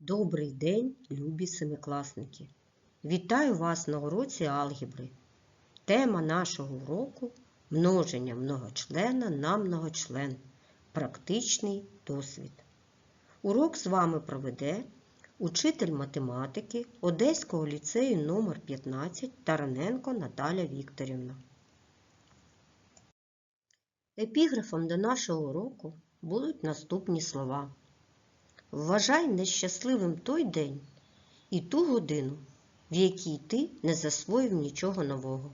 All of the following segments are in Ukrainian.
Добрий день, любі семикласники! Вітаю вас на уроці алгебри. Тема нашого уроку множення многочлена на многочлен. Практичний досвід. Урок з вами проведе учитель математики Одеського ліцею номер 15 Тараненко Наталя Вікторівна. Епіграфом до нашого уроку будуть наступні слова. Вважай нещасливим той день і ту годину, в якій ти не засвоїв нічого нового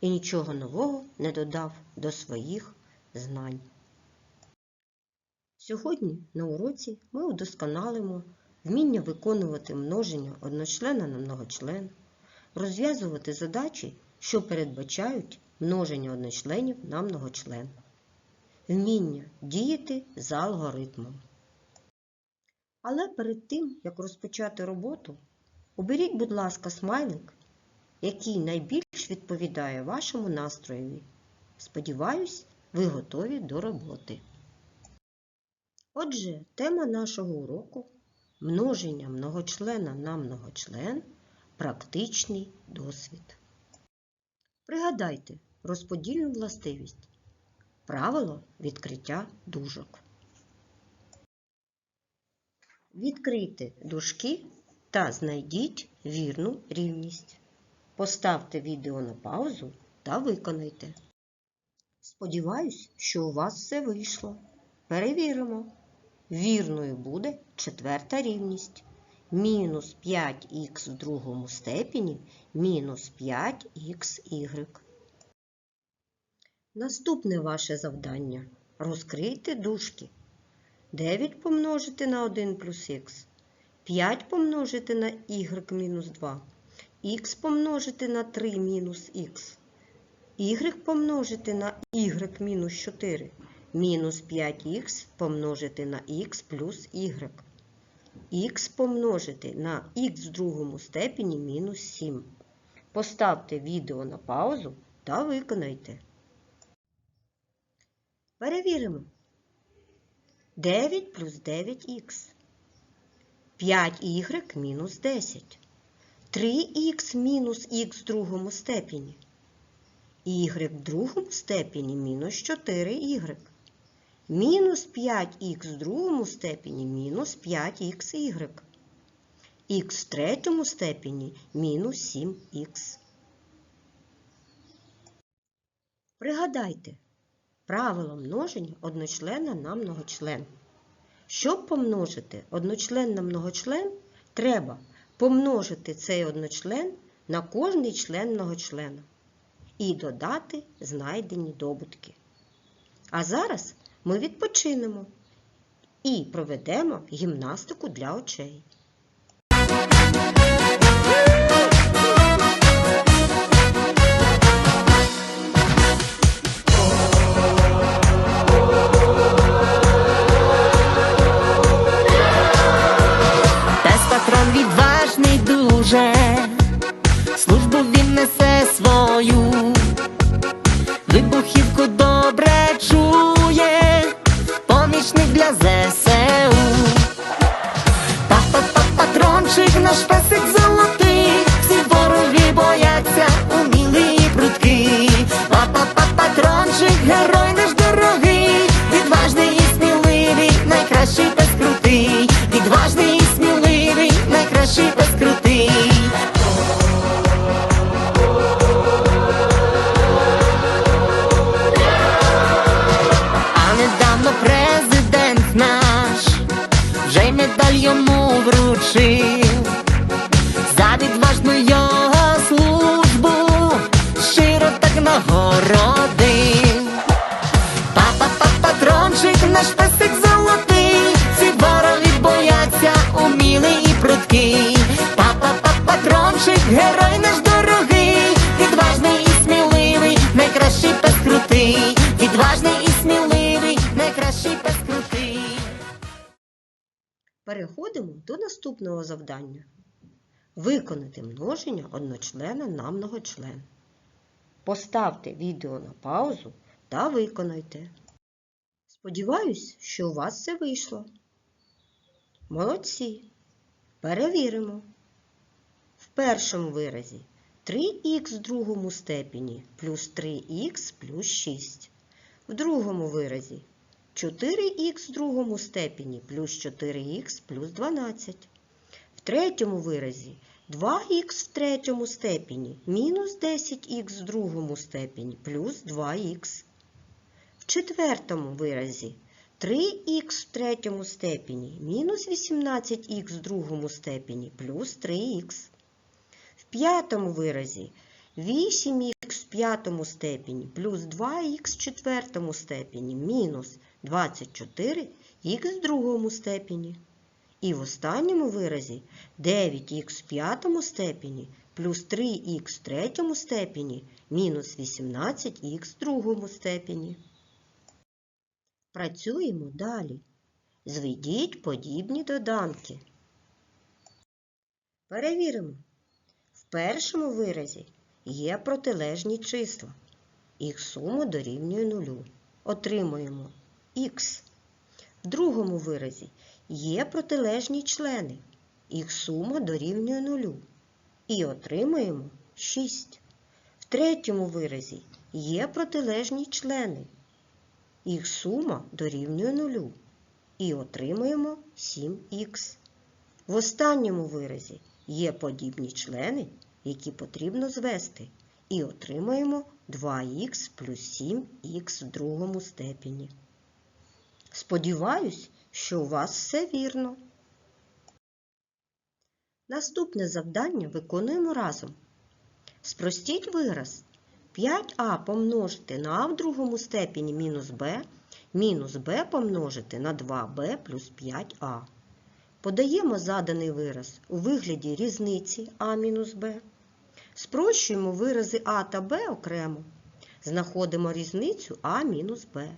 і нічого нового не додав до своїх знань. Сьогодні на уроці ми удосконалимо вміння виконувати множення одночлена на многочлен, розв'язувати задачі, що передбачають множення одночленів на многочлен, вміння діяти за алгоритмом. Але перед тим, як розпочати роботу, оберіть, будь ласка, смайлик, який найбільш відповідає вашому настроєві. Сподіваюсь, ви готові до роботи. Отже, тема нашого уроку множення многочлена на многочлен практичний досвід. Пригадайте розподільну властивість. Правило відкриття дужок. Відкрийте дужки та знайдіть вірну рівність. Поставте відео на паузу та виконайте. Сподіваюсь, що у вас все вийшло. Перевіримо. Вірною буде четверта рівність. Мінус 5х в другому степені мінус 5xy. Наступне ваше завдання. Розкрийте дужки. 9 помножити на 1 плюс х, 5 помножити на y мінус 2, х помножити на 3 мінус х, y помножити на y мінус 4, мінус 5х помножити на х плюс y, х помножити на х в другому степені мінус 7. Поставте відео на паузу та виконайте. Перевіримо. 9 плюс 9х. 5y мінус 10. 3х мінус х в другому степені. y в другому степені мінус 4y. Мінус 5х в другому степені мінус 5xy. х в третьому степені мінус 7х. Пригадайте, правило множення одночлена на многочлен. Щоб помножити одночлен на многочлен, треба помножити цей одночлен на кожний член многочлена і додати знайдені добутки. А зараз ми відпочинемо і проведемо гімнастику для очей. Відважну його службу, щиро так нагородив. Папа, папа, патрончик, наш песик золотий, всі вороги бояться, умілий і прудкий. Папа, папа, патрончик, герой наш дорогий, відважний і сміливий, найкращий пес крутий, відважний і сміливий, найкращий пес крутий. Переходимо до наступного завдання. Виконати множення одночлена на многочлен. Поставте відео на паузу та виконайте. Сподіваюсь, що у вас все вийшло. Молодці! Перевіримо. В першому виразі 3х в другому степені плюс 3х плюс 6. В другому виразі 4х в другому степені плюс 4х плюс 12. Третьому виразі 2х в третьому степені мінус 10х в другому степені плюс 2х. В четвертому виразі 3х в третьому степені мінус 18х в другому степені плюс 3х. В п'ятому виразі 8х в п'ятому степені плюс 2х в четвертому степені мінус 24х в другому степені. І в останньому виразі 9х в п'ятому степені плюс 3х в третьому степені мінус 18х в другому степені. Працюємо далі. Зведіть подібні доданки. Перевіримо. В першому виразі є протилежні числа. Їх сума дорівнює нулю. Отримуємо х. В другому виразі є протилежні члени. Їх сума дорівнює нулю. І отримаємо 6. В третьому виразі є протилежні члени. Їх сума дорівнює нулю. І отримаємо 7х. В останньому виразі є подібні члени, які потрібно звести. І отримаємо 2х плюс 7х в другому степені. Сподіваюсь, що у вас все вірно. Наступне завдання виконуємо разом. Спростіть вираз 5а помножити на а в другому степені мінус b, мінус b помножити на 2b плюс 5а. Подаємо заданий вираз у вигляді різниці а мінус b. Спрощуємо вирази а та b окремо. Знаходимо різницю а мінус b.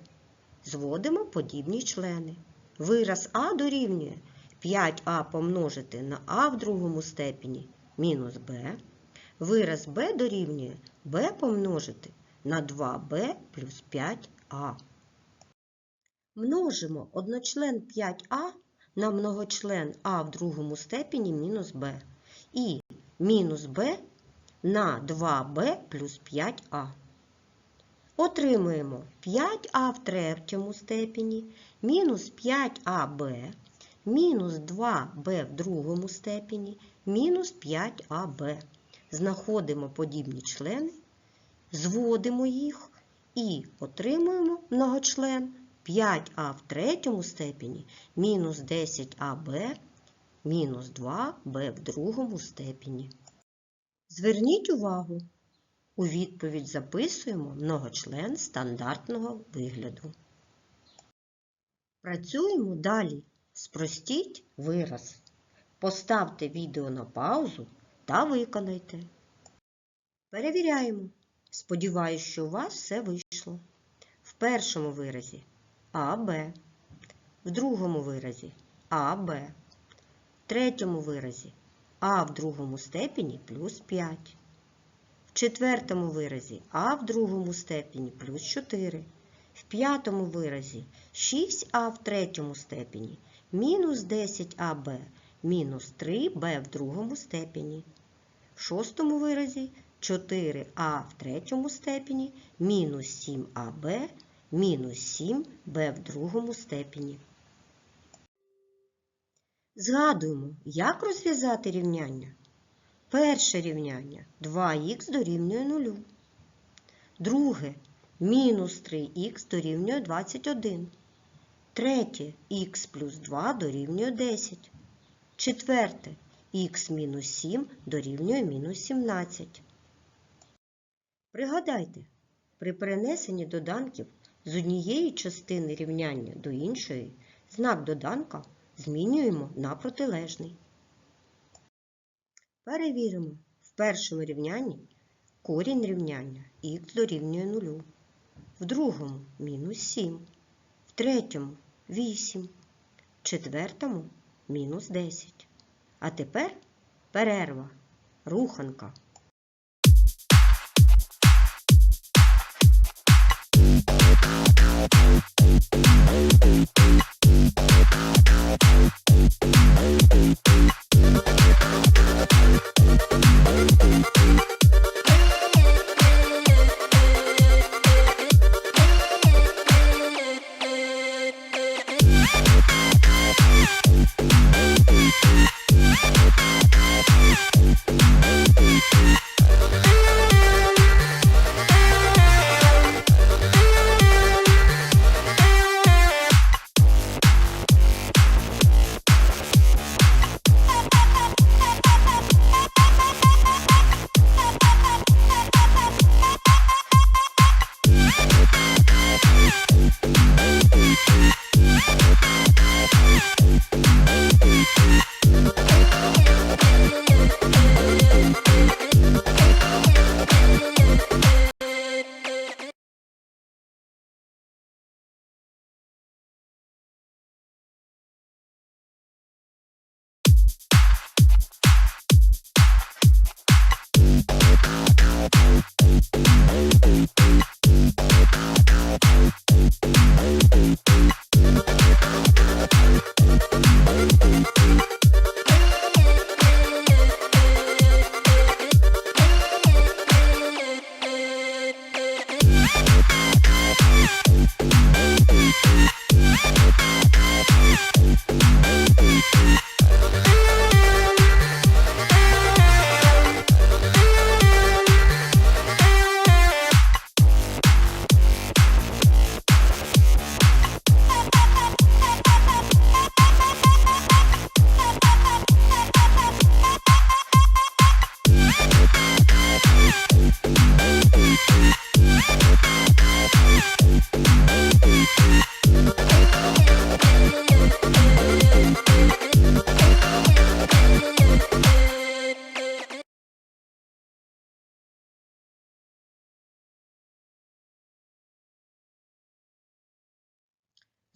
Зводимо подібні члени. Вираз а дорівнює 5а помножити на а в другому степені мінус b. Вираз b дорівнює b помножити на 2b плюс 5а. Множимо одночлен 5а на многочлен а в другому степені мінус b. І мінус b на 2b плюс 5а. Отримуємо 5а в третьому степені мінус 5аб мінус 2b в другому степені мінус 5аб. Знаходимо подібні члени, зводимо їх і отримуємо многочлен 5а в третьому степені мінус 10аб мінус 2b в другому степені. Зверніть увагу, у відповідь записуємо многочлен стандартного вигляду. Працюємо далі. Спростіть вираз. Поставте відео на паузу та виконайте. Перевіряємо. Сподіваюсь, що у вас все вийшло. В першому виразі АБ, в другому виразі АБ, в третьому виразі А в другому степені плюс 5. Четвертому виразі А в другому степені плюс 4. В п'ятому виразі 6а в третьому степені мінус 10аб мінус 3b в другому степені. В шостому виразі 4а в третьому степені мінус 7аб мінус 7b в другому степені. Згадуємо, як розв'язати рівняння. Перше рівняння 2х дорівнює 0. Друге мінус 3х дорівнює 21. Третє х плюс 2 дорівнює 10. Четверте х мінус 7 дорівнює мінус 17. Пригадайте, при перенесенні доданків з однієї частини рівняння до іншої знак доданка змінюємо на протилежний. Перевіримо. В першому рівнянні корінь рівняння х дорівнює 0. В другому мінус 7. В третьому 8. В четвертому мінус 10. А тепер перерва, руханка.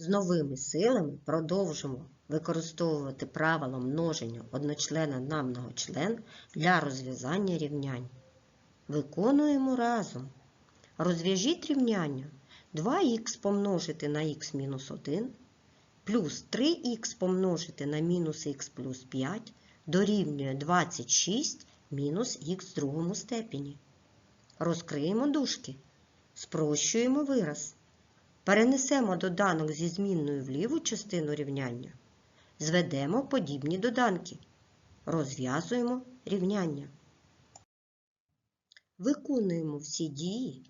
З новими силами продовжимо використовувати правила множення одночлена на многочлен для розв'язання рівнянь. Виконуємо разом. Розв'яжіть рівняння 2х помножити на х мінус 1 плюс 3х помножити на мінус х плюс 5 дорівнює 26 мінус х в другому степені. Розкриємо дужки. Спрощуємо вираз. Перенесемо доданок зі змінною в ліву частину рівняння. Зведемо подібні доданки. Розв'язуємо рівняння. Виконуємо всі дії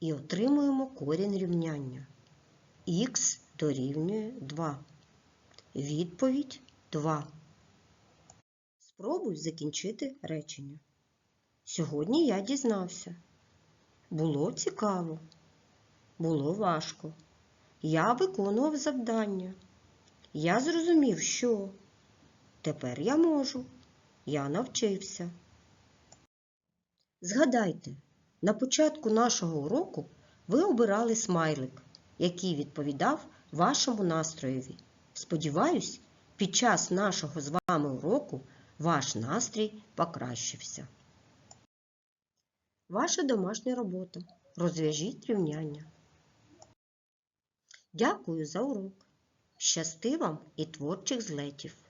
і отримуємо корінь рівняння. Х дорівнює 2. Відповідь 2. Спробуй закінчити речення. Сьогодні я дізнався. Було цікаво. Було важко. Я виконував завдання. Я зрозумів, що тепер я можу. Я навчився. Згадайте, на початку нашого уроку ви обирали смайлик, який відповідав вашому настроєві. Сподіваюсь, під час нашого з вами уроку ваш настрій покращився. Ваша домашня робота. Розв'яжіть рівняння. Дякую за урок. Щасти вам і творчих злетів!